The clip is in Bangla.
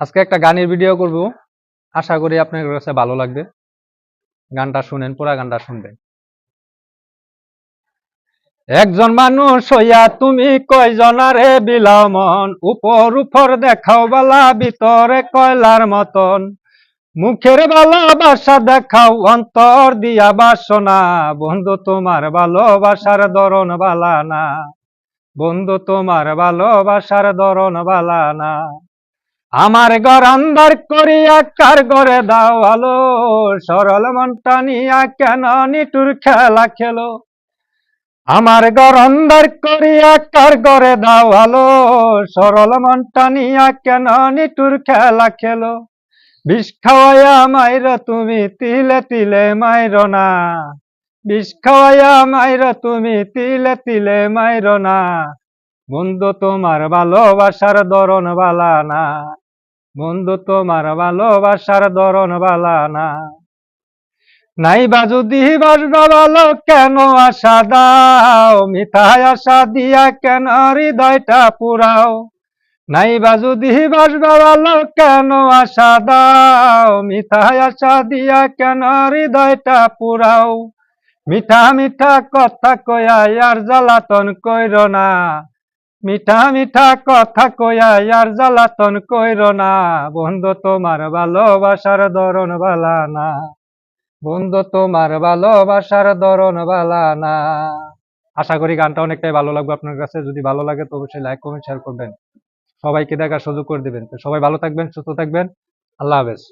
আজকে একটা গানের ভিডিও করব। আশা করি আপনার কাছে ভালো লাগবে। গানটা শুনেন, পুরা গানটা শুনবেন। একজন মানুষ হইয়া তুমি কয়জনারে বিলাও মন উপর উপর দেখাও বালা, ভিতরে কয়লার মতন। মুখের ভালোবাসা দেখাও, অন্তর দিয়া বাসনা। বন্ধু, তোমার ভালোবাসার দরণ বালা না। বন্ধু, তোমার ভালোবাসার দরণ বালা না। আমার ঘর আন্দার করিয়া কার ঘরে দাও আলো সরল মনটা নিয়া কেন নিটুর খেলা খেলো? আমার ঘর অন্দার করিয়া কার ঘরে দাও আলো সরল মনটা নিয়া কেন নিটুর খেলা খেলো? বিষ খাওয়াইয়া মাইর, তুমি তিলে তিলে মাইর না। বিষ খাওয়াইয়া মাইর, তুমি তিলে তিলে মাইর না। বন্ধু তোমার ভালোবাসার দরণ বালা না। বন্ধু তোমার ভালোবাসার দরণ বালা না। নাই বা যদি বাসবা ভালো কেন আশা দাও? মিঠাই আশা দিয়া কেন হৃদয়টা পুরাও? নাই বা যদি বাসবা ভালো কেন আশা দাও? মিঠাই আশা দিয়া কেন হৃদয়টা পুরাও? মিঠা মিঠা কথা কয়া আর জ্বালাতন কইর না। মিঠা মিঠা কথা কয়া আর জ্বালাতন কইর না। বন্ধু, তোমার ভালোবাসার দরণ বালা না। বন্ধু, তোমার ভালোবাসার দরণ বালা না। আশা করি গানটা অনেকটাই ভালো লাগবে আপনার কাছে। যদি ভালো লাগে তো অবশ্যই লাইক কমেন্ট শেয়ার করবেন। সবাইকে দেখার সুযোগ করে দিবেন। তো সবাই ভালো থাকবেন, সুস্থ থাকবেন। আল্লাহ হাফেজ।